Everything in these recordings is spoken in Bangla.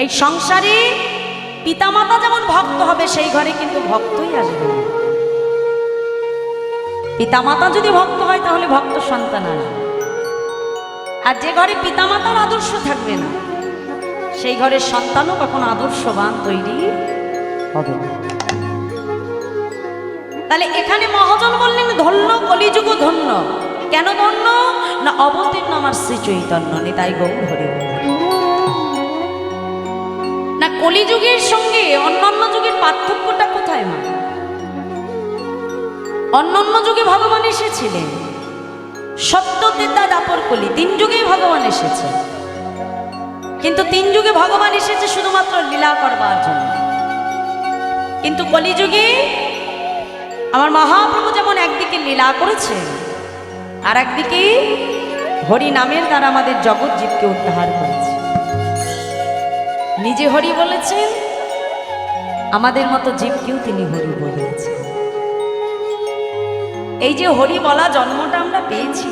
এই সংসারে পিতামাতা যেমন ভক্ত হবে, সেই ঘরে কিন্তু ভক্তই আসবে। পিতামাতা যদি ভক্ত হয়, তাহলে ভক্ত সন্তান আসবে। আর যে ঘরে পিতামাতার আদর্শ থাকবে না, সেই ঘরের সন্তানও কখনো আদর্শবান তৈরি হবে তাহলে এখানে মহাজন বললেন, ধন্য, কলিযুগ ধন্য। কেন ধন্য? না অবতীর্ণ আমার শ্রী চৈতন্য, নিতাই গৌর হরি। কলিযুগের সঙ্গে অন্যান্য যুগের পার্থক্যটা কোথায় মা? অন্যান্য যুগে ভগবান এসেছিলেন। সত্য তেতা দাপর কলি, তিন যুগেই ভগবান এসেছে। কিন্তু তিন যুগে ভগবান এসেছে শুধুমাত্র লীলা করবার জন্য। কিন্তু কলিযুগে আমার মহাপ্রভু যেমন একদিকে লীলা করেছে আর একদিকে হরি নামের দ্বারা আমাদের জগৎ জীবকে উদ্ধার করেছে। নিজে হরি বলেছেন, আমাদের মতো জীবকেও তিনি হরি বলেছেন। এই যে হরি বলা জন্মটা আমরা পেয়েছি।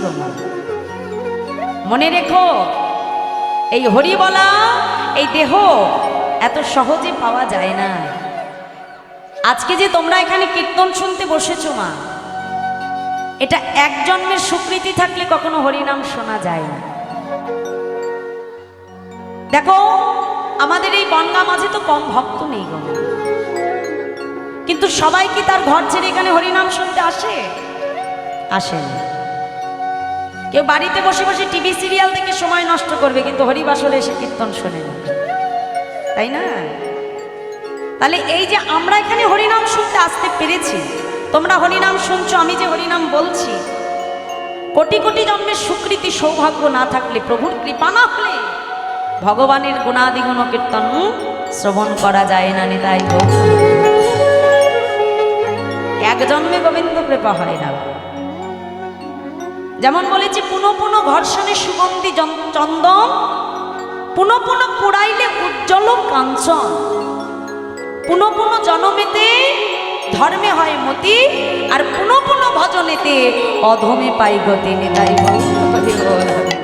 মনে রেখো, এই হরি বলা, এই দেহ এত সহজে পাওয়া যায় না। আজকে যে তোমরা এখানে কীর্তন শুনতে বসেছো মা, এটা এক জন্মের স্বীকৃতি থাকলে কখনো হরিনাম শোনা যায় না। দেখো আমাদের এই বনগা মাঝে তো কম ভক্ত নেই গো। কিন্তু সবাই কি তার ঘর ছেড়ে এখানে হরিনাম শুনতে আসে? আসে কেউ বাড়িতে বসে বসে টিভি সিরিয়াল দেখে সময় নষ্ট করবে, কিন্তু হরিবাসরে এসে কীর্তন শোনে তাই না? তাহলে এই যে আমরা এখানে হরিনাম শুনতে আসতে পেরেছি, তোমরা হরিনাম শুনছো, আমি যে হরিনাম বলছি, কোটি কোটি জন্মের স্বীকৃতি সৌভাগ্য না থাকলে প্রভুর কৃপা না হলে ভগবানের গুণাদিগুণ কীর্তন শ্রবণ করা যায় না নিতাই। এক জন্মে গোবিন্দ কৃপা হয় না যেমন বলেছি, পুনঃ পুনঃ ঘর্ষণে সুগন্ধি চন্দন, পুনঃ পুনঃ পুড়াইলে উজ্জ্বল কাঞ্চন পুনঃ পুনঃ জনমেতে ধর্মে হয় মতি, আর পুনঃ পুনঃ ভজনেতে অধমে পাই গতি নিতাই হরি।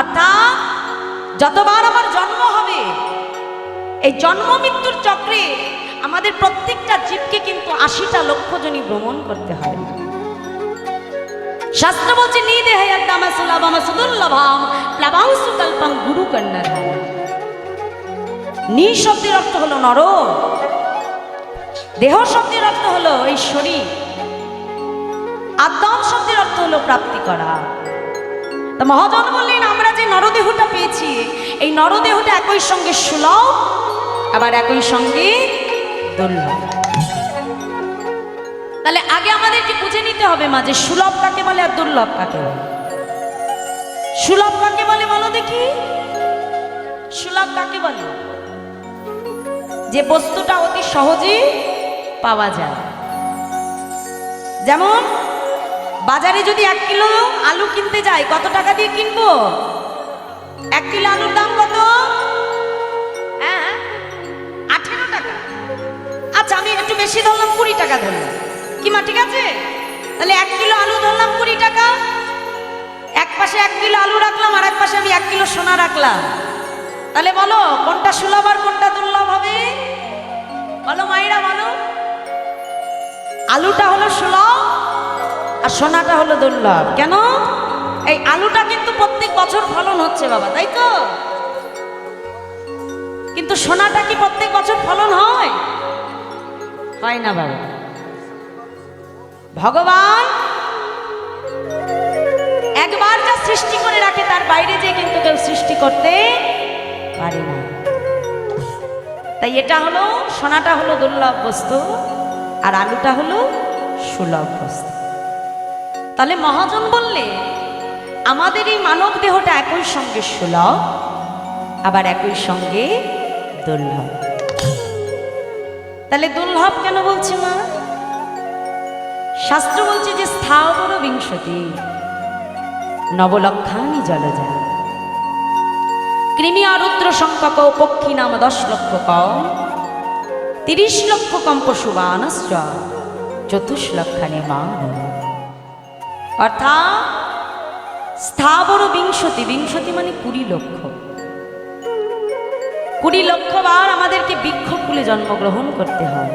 অর্থাৎ যতবার আমার জন্ম হবে, এই জন্ম মৃত্যুর চক্রে আমাদের প্রত্যেকটা জীবকে কিন্তু আশিটা লক্ষ ভ্রমণ করতে হয়। শাস্ত্র বলছে, নি দেহে একদামা সুলভম সুদুর্লভম প্লাবাংশু কল্পম গুরু কন্যাধাম নি শব্দের অর্থ হলো নর, দেহ শব্দের অর্থ হলো এই শরীর আদম শব্দের অর্থ হলো প্রাপ্তি করা। তা মহাজন বললেন, আমরা যে নরদেহটা পেয়েছি, এই নরদেহটা একই সঙ্গে সুলভ, আবার একই সঙ্গে দুর্লভ। তাহলে আগে আমাদেরকে বুঝে নিতে হবে মা, যে সুলভ কাকে বলে আর দুর্লভ কাকে বলে। সুলভ কাকে বলে বলো দেখি? সুলভ কাকে বলে? যে বস্তুটা অতি সহজে পাওয়া যায়। যেমন বাজারে যদি এক কিলো আলু কিনতে যাই, কত টাকা দিয়ে কিনবো? এক কিলো আলুর দাম কত? হ্যাঁ আঠেরো টাকা। আচ্ছা আমি একটু বেশি ধরলাম, কুড়ি টাকা ধরলাম। কি মা, ঠিক আছে? তাহলে এক কিলো আলু ধরলাম, কুড়ি টাকা। এক পাশে এক কিলো আলু রাখলাম, আর এক পাশে আমি এক কিলো সোনা রাখলাম। তাহলে বলো, কোনটা সুলভ আর কোনটা দুর্লভ হবে? বলো মাইরা বলো। আলুটা হলো সুলভ আর সোনাটা হলো দুর্লভ। কেন? এই আলুটা কিন্তু প্রত্যেক বছর ফলন হচ্ছে বাবা, তাই তো? কিন্তু সোনাটা কি প্রত্যেক বছর ফলন হয়? হয় না বাবা। ভগবান একবার যা সৃষ্টি করে রাখে, তার বাইরে যে কিন্তু কেউ সৃষ্টি করতে পারে না। তাই এটা হলো, সোনাটা হলো দুর্লভ বস্তু আর আলুটা হলো সুলভ বস্তু। তাহলে মহাজন বললে, আমাদের এই মানব দেহটা একই সঙ্গে সুলভ, আবার একই সঙ্গে দুর্লভ। তাহলে দুর্লভ কেন বলছে মা? শাস্ত্র বলছে যে স্থাবর বিংশতি নবলক্ষানি জলজা। কৃমি আরুদ্র সংখ্যক পক্ষী নাম দশ লক্ষ কম, তিরিশ লক্ষ কম পশুবানশ্চ চতুষ লক্ষানি অর্থাৎ স্থাবর বিংশতি বিংশতি মানে কুড়ি লক্ষ। কুড়ি লক্ষ বার আমাদেরকে বৃক্ষকুলে জন্মগ্রহণ করতে হয়।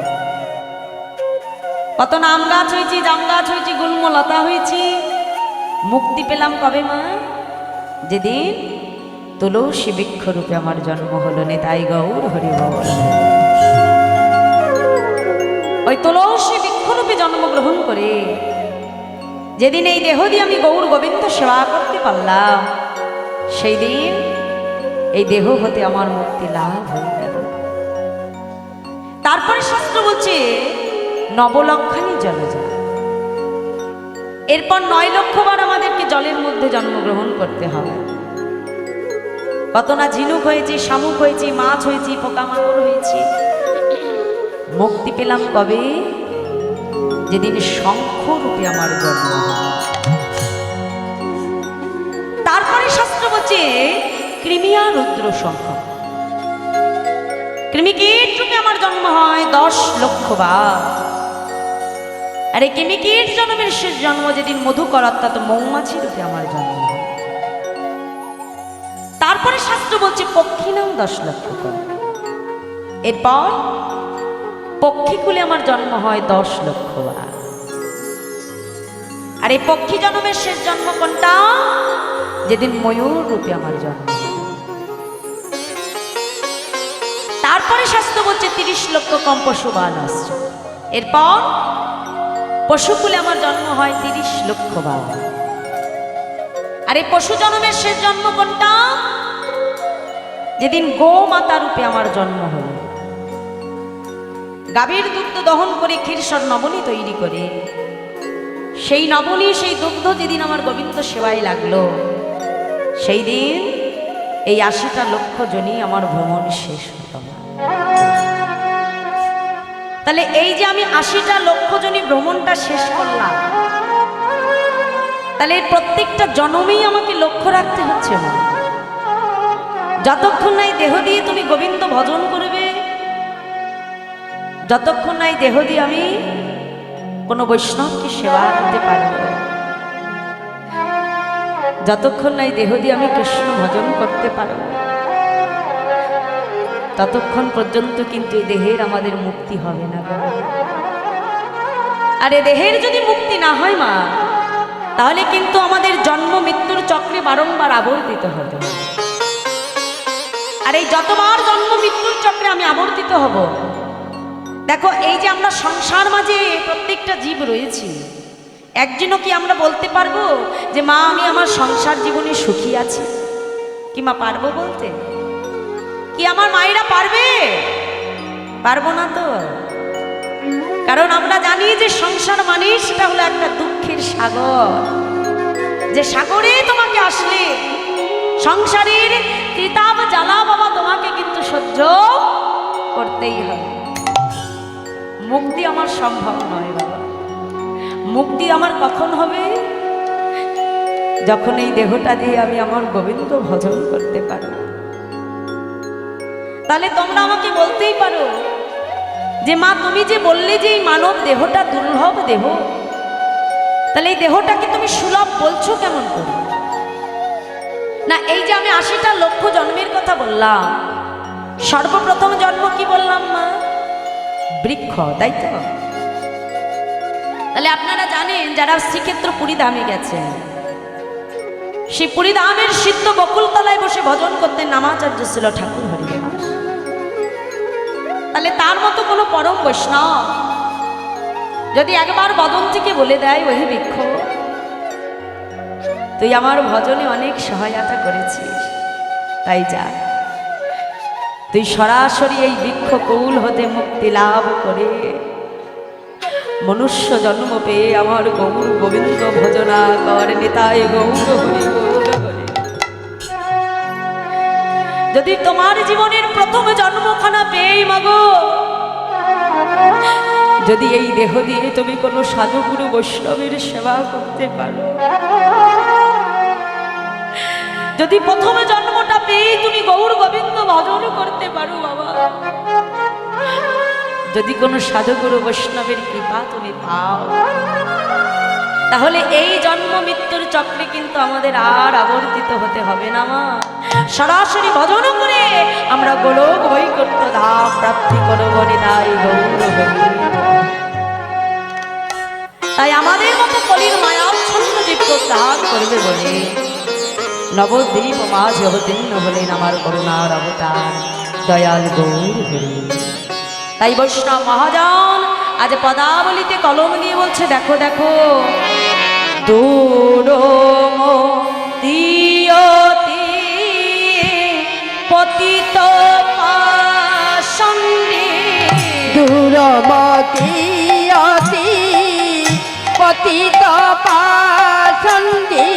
কত নাম গাছ হয়েছি, জাম গাছ হয়েছি, গুল্ম লতা হয়েছি, মুক্তি পেলাম কবে মা? যেদিন তুলসী বৃক্ষরূপে আমার জন্ম হলো নেতাই গৌর হরি বল ওই তুলসী বৃক্ষরূপে জন্মগ্রহণ করে যেদিন এই দেহ দিয়ে আমি গৌর গোবিন্দ সেবা করতে পারলাম সেই দিন এই দেহ হতে আমার মুক্তি লাভ হয়ে গেল। তারপরে শাস্ত্র বলছে নবলক্ষানি জলে যা এরপর নয় লক্ষবার আমাদেরকে জলের মধ্যে জন্মগ্রহণ করতে হবে। কত না ঝিনুক হয়েছি, শামুক হয়েছি, মাছ হয়েছি, পোকামাকড় হয়েছি, মুক্তি পেলাম কবে? যেদিন শঙ্খ রূপে আমার জন্ম তারপরে শাস্ত্র বলছে, ক্রিমিয়া রুদ্র শঙ্খ। কৃমিকীট রূপে আমার জন্ম হয় দশ লক্ষ বার। আরে কৃমিকীট জন্মের শেষ জন্ম যেদিন মধু মধুকর অর্থাৎ মৌমাছি রূপে আমার জন্ম হয়। তারপরে শাস্ত্র বলছে পক্ষী নাম দশ লক্ষ করে এরপর পক্ষীকুলে আমার জন্ম হয় দশ লক্ষ বার। আর এই পক্ষী জন্মের শেষ জন্ম কোনটা? যেদিন ময়ূর রূপে আমার জন্ম। তারপরে শাস্ত্র বলছে তিরিশ লক্ষ কম পশুবান আসছে এরপর পশুকুলে আমার জন্ম হয় তিরিশ লক্ষ বার। আর এই পশু জন্মের শেষ জন্ম কোনটা? যেদিন গো মাতা রূপে আমার জন্ম হলো। গাভীর দুগ্ধ দহন করে ক্ষীরসর নবনী তৈরি করে। সেই নবনী, সেই দুগ্ধ যেদিন আমার গোবিন্দ সেবায় লাগল সেই দিন এই আশিটা লক্ষ জনই আমার ভ্রমণ শেষ হতো তাহলে এই যে আমি আশিটা লক্ষ জনী ভ্রমণটা শেষ করলাম, তাহলে এর প্রত্যেকটা জন্মেই আমাকে লক্ষ্য রাখতে হচ্ছে যতক্ষণ নাই দেহ দিয়ে তুমি গোবিন্দ ভজন করবে যতক্ষণ নাই দেহ দিয়ে আমি কোনো বৈষ্ণবকে সেবা করতে পারব যতক্ষণ নাই দেহ দিয়ে আমি কৃষ্ণ ভজন করতে পারব ততক্ষণ পর্যন্ত কিন্তু এই দেহের আমাদের মুক্তি হবে না। আর এ দেহের যদি মুক্তি না হয় মা, তাহলে কিন্তু আমাদের জন্ম মৃত্যুর চক্রে বারংবার আবর্তিত হবে। আর এই যতবার জন্ম মৃত্যুর চক্রে আমি আবর্তিত হব দেখো, এই যে আমরা সংসার মাঝে প্রত্যেকটা জীব রয়েছি, একজনও কি আমরা বলতে পারব যে, মা, আমি আমার সংসার জীবনে সুখী আছি কি মা পারব বলতে? কি আমার মায়েরা পারবে? পারব না তো। কারণ আমরা জানি যে, সংসার মানে সেটা হলো একটা দুঃখের সাগর। যে সাগরে তোমাকে আসলে সংসারের তিতাব জ্বালা বাবা তোমাকে কিন্তু সহ্য করতেই হবে। মুক্তি আমার সম্ভব নয় বাবা। মুক্তি আমার কখন হবে? যখন এই দেহটা দিয়ে আমি আমার গোবিন্দ ভজন করতে পারব। তাহলে তোমরা আমাকে বলতেই পারো যে, মা, তুমি যে বললে যে এই মানব দেহটা দুর্লভ দেহ, তাহলে এই দেহটাকে তুমি সুলভ বলছো কেমন করে? না, এই যে আমি আশিটা লক্ষ জন্মের কথা বললাম, সর্বপ্রথম জন্ম কি বললাম, মা? বৃক্ষ, তাই তো? তাহলে আপনারা জানেন যারা শ্রীক্ষেত্র পুরীধামে গেছেন, সেই পুরীধামের সিদ্ধ বকুলতলায় বসে ভজন করতেন নামাচার্য ছিল ঠাকুর হরিদাস তাহলে তার মতো কোনো পরম বৈষ্ণব যদি একবার বদন থেকে বলে দেয় ওই বৃক্ষ, তুই আমার ভজনে অনেক সহায়তা করেছিস, তাই যা। তুই সরাসরি এই বৃক্ষ কৌল হতে মুক্তি লাভ করে। মনুষ্য জন্ম পেয়ে আমার গৌর গোবিন্দ ভজনা কর নেতায় গৌর যদি তোমার জীবনের প্রথম জন্মখানা পেয়েই মাগো, যদি এই দেহ দিয়ে তুমি কোনো সাধুগুরু বৈষ্ণবের সেবা করতে পারো, যদি প্রথমে জন্মটা তুমি গৌর গোবিন্দ ভজন করতে পারো, বাবা। যদি কোনো সাধুগুরু বৈষ্ণবের কৃপা তুমি পাও, তাহলে এই জন্ম মৃত্যুর চক্রে কিন্তু আমাদের আর আবর্তিত হতে হবে না, মা। সরাসরি ভজন করে আমরা গোলক বৈকুণ্ঠ ধাম প্রাপ্তি করো বলে তাই গৌর তাই আমাদের মতো কলির মায়াচ্ছন্ন জীব ত্যাগ করবে বলে নবদ্বীপ মাঝে অবতীর্ণ হলেন আমার করুণার অবতার, দয়াল গৌর তাই বৈষ্ণব মহাজন, আজ পদাবলিতে কলম নিয়ে বলছে, দেখো দেখো পতিত অতি পতিত পাষণ্ডী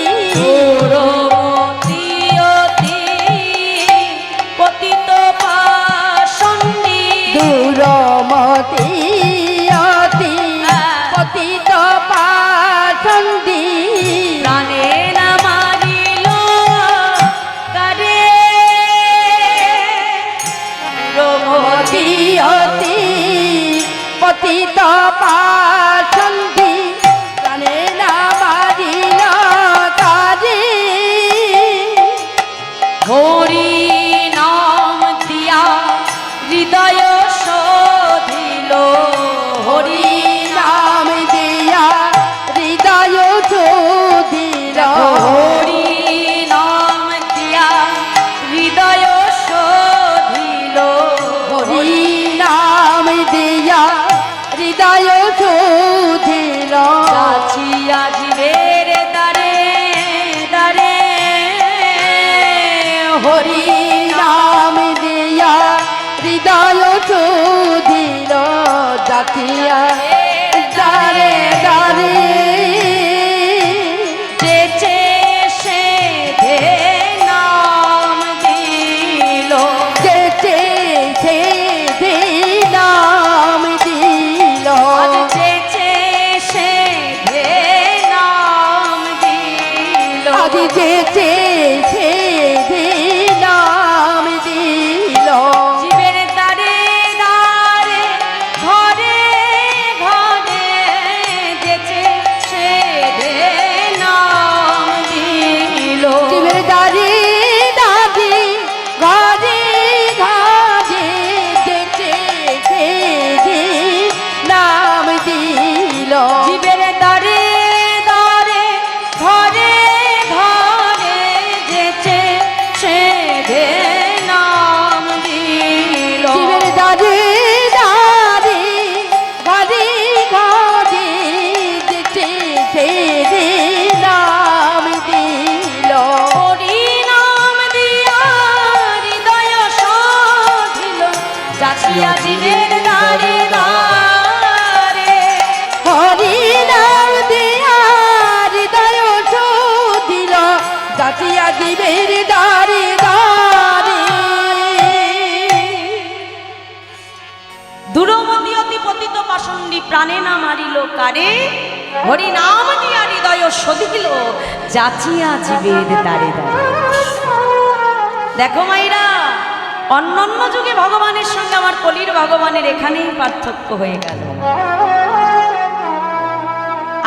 রয় জাতিয়া দারে দারে। কারে হরি নাম দিয়া হৃদয় শোধিল, যাচিয়া জীবের দারে দারে দেখো মাইরা অন্যান্য যুগে ভগবানের সঙ্গে আমার কলির ভগবানের এখানেই পার্থক্য হয়ে গেল।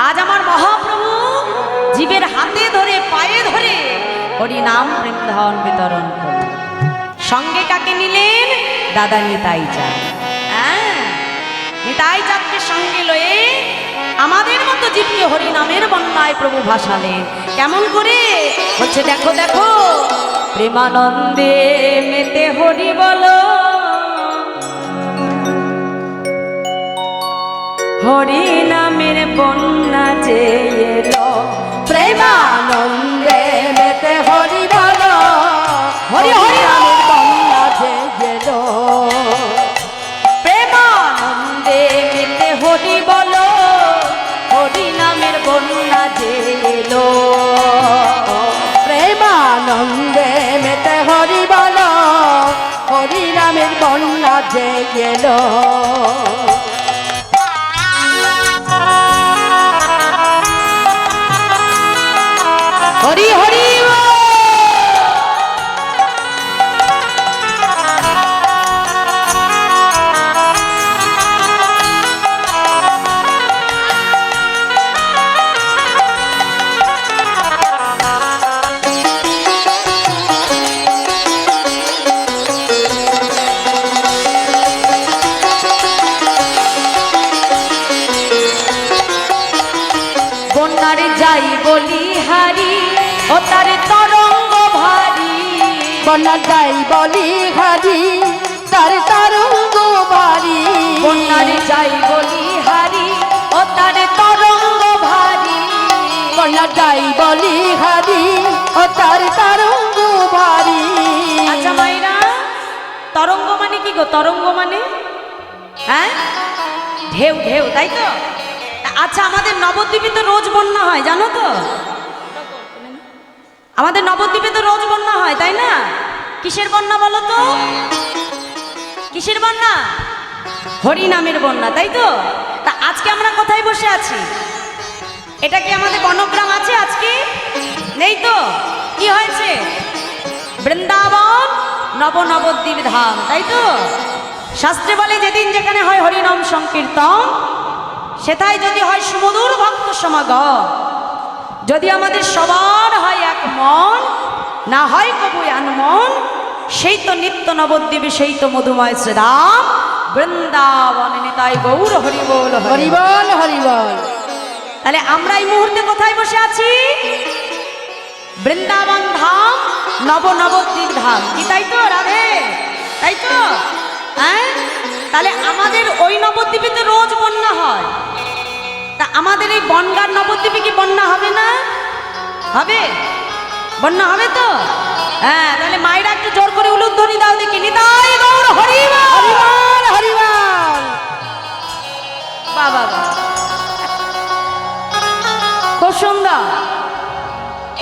আজ আমার মহাপ্রভু জীবের হাতে ধরে, পায়ে ধরে হরি নাম ধন বিতরণ করলেন। সঙ্গে কাকে নিলেন? দাদা নিতাই চাঁদ। হ্যাঁ নিতাই চাঁদকে সঙ্গে লয়ে আমাদের মতো জীবকে হরি নামের বন্যায় প্রভু ভাসালে। কেমন করে? হচ্ছে দেখো দেখো, প্রেমানন্দে মেতে হরি বলো। হরি নামের বন্যা যে এলো, প্রেমানন্দে প্রেমানন্দে মেতে হরি বল হরি রামের বন্যা যে গেল। বন্যার যাই বলি হারি তার তরঙ্গ বাড়ি বন্যারে যাই বলিহারি ও তার তরঙ্গ ভারী। বন্যার যাই বলি হারি ও তার তরঙ্গ বাড়ি আচ্ছা মাইরা তরঙ্গ মানে কি গো? তরঙ্গ মানে? হ্যাঁ? ঢেউ ঢেউ তাই তো আচ্ছা আমাদের নবদ্বীপে তো রোজ বন্যা হয় জানো তো? আমাদের নবদ্বীপে তো রোজ বন্যা হয় তাই না? কিসের বন্যা বলো তো? কিসের বন্যা? হরি নামের বন্যা, তাই তো? তা আজকে আমরা কোথায় বসে আছি? এটা কি আমাদের বনগ্রাম আছে আজকে? নেই তো? কি হয়েছে? বৃন্দাবন নব নবদ্বীপ ধাম, তাই তো? শাস্ত্রে বলে যেদিন যেখানে হয় হরিনাম সংকীর্তন সেটাই যদি হয় সুমধুর ভক্ত সমাগম। যদি আমাদের সবার হয় এক মন না হয় কবু মন সেই তো নিত্য নবদ্বীপে সেই তো মধুময় শ্রীরাম। বৃন্দাবন নিতাই গৌর হরি বল হরি হরিবল হরিবল। তাহলে আমরা এই মুহূর্তে কোথায় বসে আছি? বৃন্দাবন ধাম নব নবদ্বীপ ধাম। কি তাই তো রাধে? তাই তো? হ্যাঁ? তাহলে আমাদের ওই নবদ্বীপে তো রোজ বন্যা হয়। তা আমাদের এই বনগার নবদ্বীপে কি বন্যা হবে না? হবে? বন্যা হবে তো? হ্যাঁ তাহলে মায়েরা একটু জোর করে উলুধ্বনি দাও দেখি। নিতাই গৌর হরি বল। হরিবল হরিবল! বাবা খুব সুন্দর।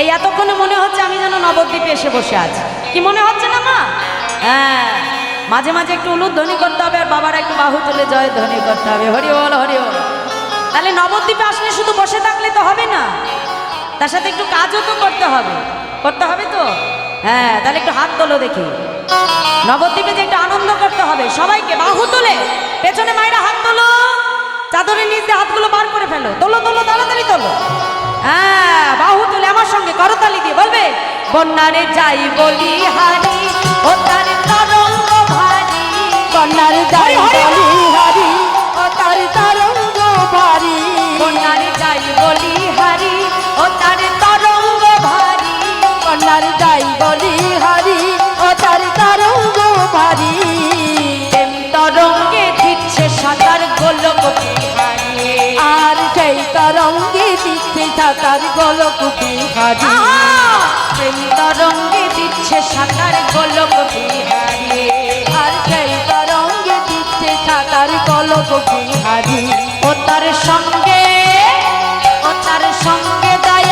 এই এতক্ষণে মনে হচ্ছে আমি যেন নবদ্বীপে এসে বসে আছি। কি মনে হচ্ছে না মা? হ্যাঁ মাঝে মাঝে একটু উলুধ্বনি করতে হবে আর বাবার একটু বাহু তুলে জয় ধ্বনি করতে হবে। হরি বল হরি বল তাহলে নবদ্বীপে আসলে শুধু বসে থাকলে তো হবে না তার সাথে একটু কাজও তো করতে হবে। করতে হবে তো? হ্যাঁ তাহলে একটু হাত তোলো দেখি। নবদ্বীপে যে একটু আনন্দ করতে হবে সবাইকে বাহু তোলে পেছনে মায়েরা হাত তোলো চাদরের নিচ দিয়ে হাতগুলো বার করে ফেলো তোলো তোলো তাড়াতাড়ি তোলো। হ্যাঁ বাহু তুলে আমার সঙ্গে করতালি দিয়ে বলবে বন্যারে যাই বলি হারি ও তার তরঙ্গ ভারী বন্যার যাই বলি হারি। দিচ্ছে তার গোলক বিহারি! প্রেম তরঙ্গে দিচ্ছে সাঁতার গোলক বিহারি। আর সেই তরঙ্গে দিচ্ছে সাঁতার গোলক বিহারি। ও তার সঙ্গে ও তার সঙ্গে দয়াল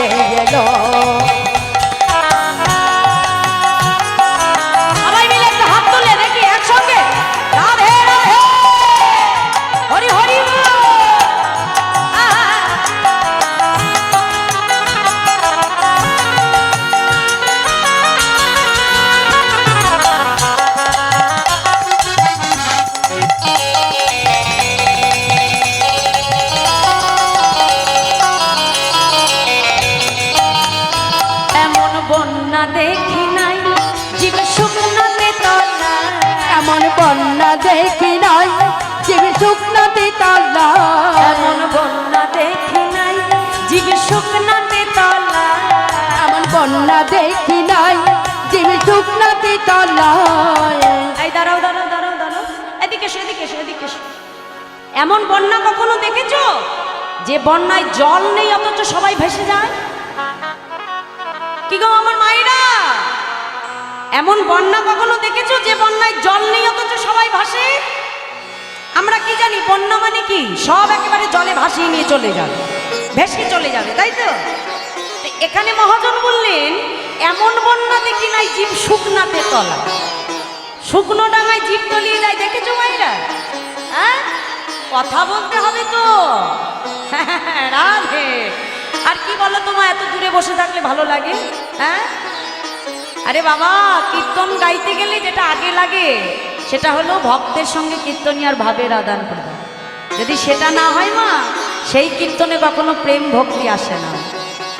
বন্যাতে গেল এমন বন্যা দেখি নাই জীব শুকনাতে তলা এমন বন্যা দেখি নাই জীব শুকনাতে তল্লা এই দাঁড়াও দাঁড়াও দাঁড়াও দাঁড়াও। এদিকে এসো এদিকে এসো এদিকে এসো। এমন বন্যা কখনো দেখেছ? যে বন্যায় জল নেই অথচ সবাই ভেসে যায়? কি গো আমার মায়েরা? এমন বন্যা কখনো দেখেছ যে বন্যায় জল নেই অথচ সবাই ভাসে? আমরা কি জানি, বন্যা মানে কি? সব একেবারে জলে ভাসিয়ে নিয়ে চলে যাবে, ভেসে চলে যাবে, তাই তো? এখানে মহাজন বললেন, এমন বন্যা দেখি নাই জীব শুকনাতে তলা। শুকনো ডাঙায় জিপ তলিয়ে যায়, দেখেছ মাইরা হ্যাঁ কথা বলতে হবে তো। রাধে। আর কি বলো তোমার এত দূরে বসে থাকলে ভালো লাগে? হ্যাঁ? আরে বাবা, কীর্তন গাইতে গেলে যেটা আগে লাগে সেটা হলো ভক্তের সঙ্গে কীর্তনিয়ার ভাবের আদান প্রদান। যদি সেটা না হয় মা, সেই কীর্তনে কখনো প্রেম ভক্তি আসে না।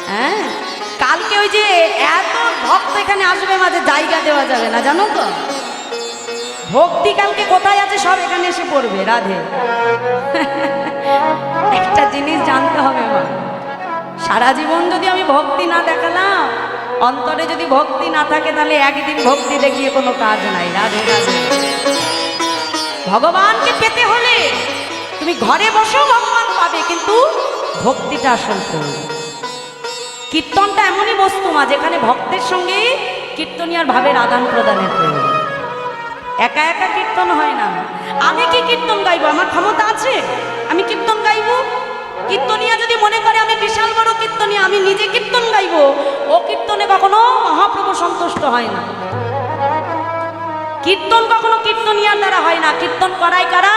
হ্যাঁ? কালকে ওই যে এত ভক্ত এখানে আসবে মাঝে জায়গা দেওয়া যাবে না, জানো তো? ভক্তি কালকে কোথায় আছে সব এখানে এসে পড়বে, রাধে। একটা জিনিস জানতে হবে মা, সারা জীবন যদি আমি ভক্তি না দেখালাম অন্তরে যদি ভক্তি না থাকে, তাহলে একদিন ভক্তি দেখিয়ে কোনো কাজ নাই। রাধে রাধে। ভগবানকে পেতে হলে তুমি ঘরে বসেও ভগবান পাবে, কিন্তু ভক্তিটা আসল করবে কীর্তনটা এমনই বস্তু মা, যেখানে ভক্তের সঙ্গে কীর্তনিয়ার ভাবের আদান প্রদানের প্রয়োজন। একা একা কীর্তন হয় না। আমি কি কীর্তন গাইবো? আমার ক্ষমতা আছে? আমি কীর্তন কীর্তনিয়া যদি মনে করে আমি বিশাল বড় কীর্তনিয়া, আমি নিজে কীর্তন গাইবো, ও কীর্তনে কখনো মহাপ্রভু সন্তুষ্ট হয় না। কীর্তন কখনো কীর্তনিয়ার দ্বারা হয় না। কীর্তন করায় কারা?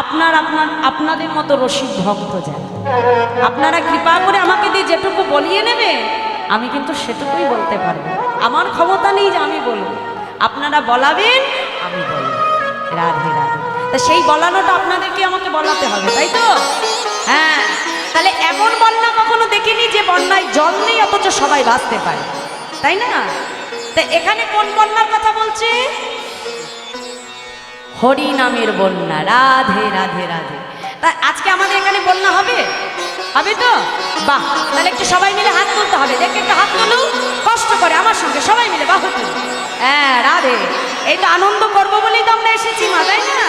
আপনার আপনার, আপনাদের মতো রসিক ভক্ত যায় আপনারা কৃপা করে আমাকে দিয়ে যেটুকু বলিয়ে নেবে, আমি কিন্তু সেটুকুই বলতে পারব। আমার ক্ষমতা নেই যে আমি বলব। আপনারা বলাবেন, আমি বলব। রাধে রাধে। তা সেই বলানোটা আপনাদেরকে আমাকে বলাতে হবে, তাই তো? হ্যাঁ তাহলে এমন বন্যা কখনো দেখিনি যে বন্যায় জল নেই, অথচ সবাই বাঁচতে পারে। তাই না? তা এখানে কোন বন্যার কথা বলছে? হরি নামের বন্যা, রাধে রাধে রাধে। তা আজকে আমাদের এখানে বন্যা হবে? হবে তো? বাহ, তাহলে একটু সবাই মিলে হাত তুলতে হবে। দেখে একটু হাত তুলু কষ্ট করে আমার সঙ্গে সবাই মিলে, বাহু তুলু হ্যাঁ রাধে। এই তো আনন্দ করব বলেই তো আমরা এসেছি মা, তাই না?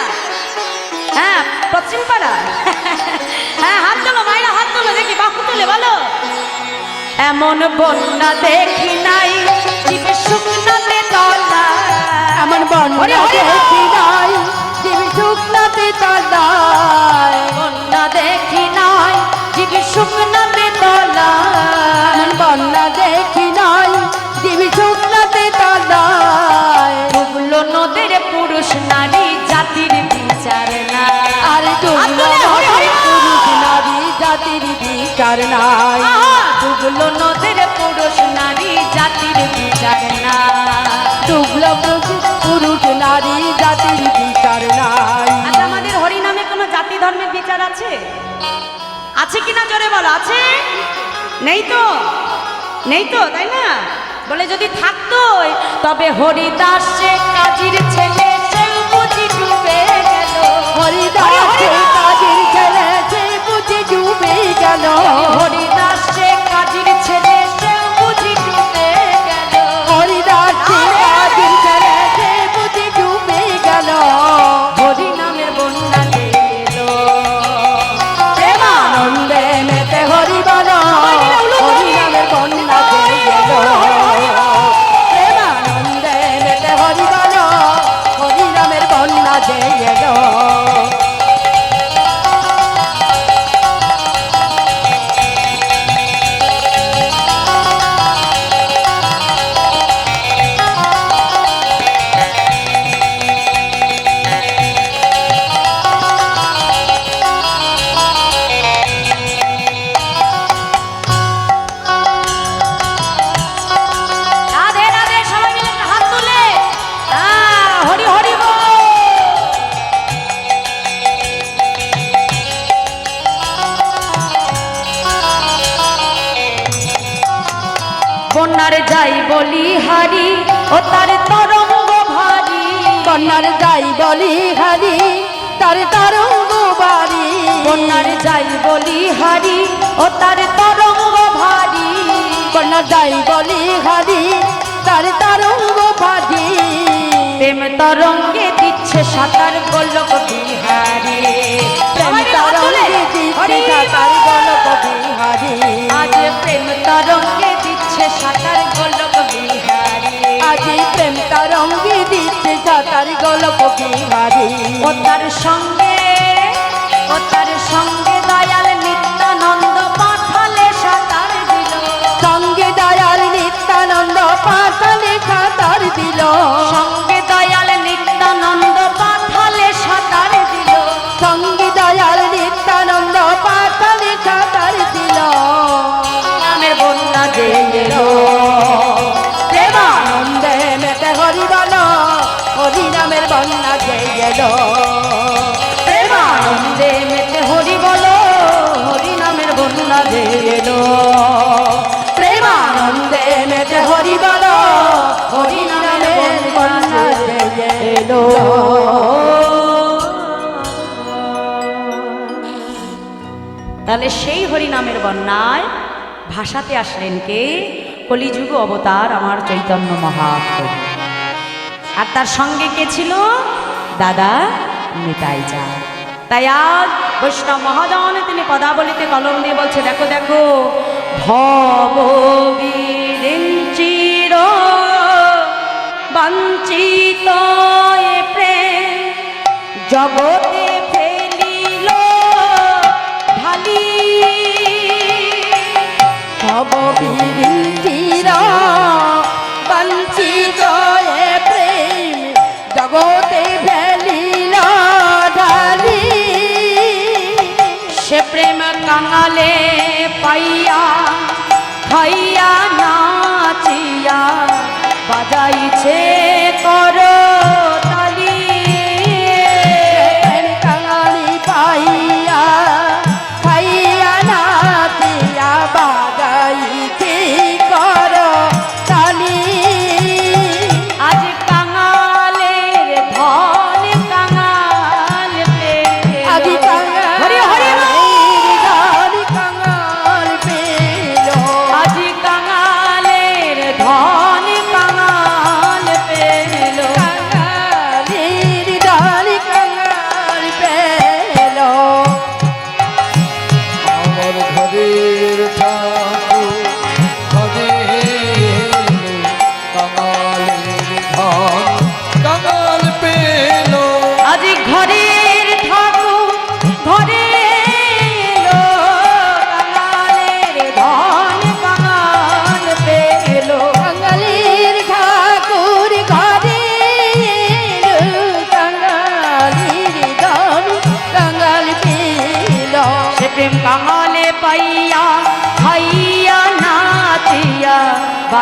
হ্যাঁ পশ্চিম পাড়া। হ্যাঁ হাত তোলো মায়েরা হাত তোলো দেখি তুলে বলো। এমন বন্যা দেখি নাই জীবে শুকনাতে তলা এমন বন্যা। দেখি নাই জীবি শুকনাতে তলায়। বন্যা দেখি নাই জীবে শুকনাতে তলা এমন বন্যা দেখি জাতির বিচার নাই। ডুবলো নদের পুরুষ নারী জাতির বিচার না ডুবলো পুরুষ নারী জাতির বিচার নাই। আচ্ছা আমাদের হরিনামে কোনো জাতি ধর্মের বিচার আছে? আছে কিনা জোরে বলো আছে? নেই তো? নেই তো তাই না? বলে যদি থাকতো তবে হরিদাস সে কাজীর ছেলে সে বুঝি ডুবে গেল। হরিদাস! গেল। হরিদাস সে কাজীর ছেলে সে বুঝি ডুবে গেল। হরিদাস কাজের ছেলে সে বুঝে ডুবে গেল। বন্যা মেতে হরি বল। হরিনামের বন্যা যে গেল। মেতে হরি বল। হরিনামের বন্যা যে গেল। বন্যার যাই বলি হারি ও তার তরঙ্গ ভারী। কন্যার যাই বলি হারি তার তরঙ্গ বাড়ি প্রেম তরঙ্গে দিচ্ছে সাঁতার গোলক বিহারি। প্রেম। তরঙ্গে দিচ্ছে সাঁতার গলক বিহারি। আজ প্রেম তরঙ্গে দিচ্ছে সাঁতার গোলক বিহারি। আজি প্রেম তরঙ্গে দিচ্ছে সাঁতার গলক বিহারি। ও তার সঙ্গে দিল। নামের প্রেমানন্দে মেতে হরি বলো হরি নামের এলো তাহলে সেই হরিনামের বন্যায় ভাষাতে আসলেন কে? কলিযুগ অবতার আমার চৈতন্য মহাপ্রভু। আর তার সঙ্গে কে ছিল? দাদা নিতাই চা তাই আজ বৈষ্ণব মহাজন তিনি পদাবলিতে কলম দিয়ে বলছে, দেখো দেখো ভব চির বঞ্চিত প্রেম। জগতে ফেলিল, ঢালি। ভব বিরিঞ্চির কাঙালে পাইয়া খাইয়া নাচিয়া বাজাইছে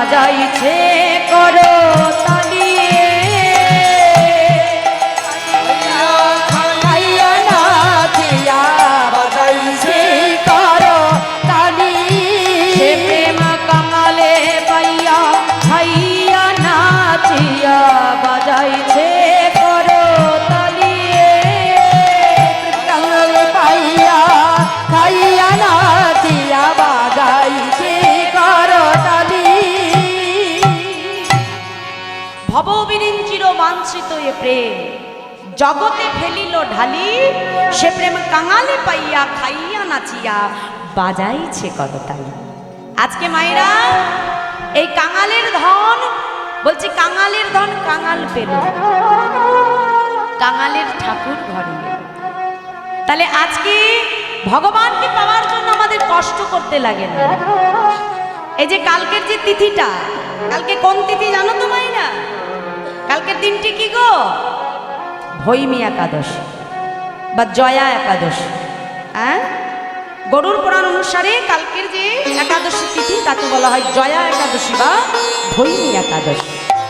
বাজাইছে করো। ভববিরিঞ্চির বাঞ্ছিত এ প্রেম। জগতে ফেলিল ঢালি, সে প্রেম কাঙালে পাইয়া খাইয়া নাচিয়া বাজাইছে করতালি আজকে মায়েরা, এই কাঙালের ধন, বলছি কাঙালের ধন কাঙাল পেল। কাঙালের ঠাকুর ঘরে। তাহলে আজকে ভগবানকে পাওয়ার জন্য আমাদের কষ্ট করতে লাগে না। এই যে কালকের যে তিথিটা, কালকে কোন তিথি জানো তো মাইরা কালকের দিনটি কি গো? ভৈমী একাদশ বা জয়া একাদশ হ্যাঁ গরুর পুরাণ অনুসারে কালকের যে একাদশী তিথি, তাকে বলা হয় জয়া একাদশী বা ভৈমী একাদশী।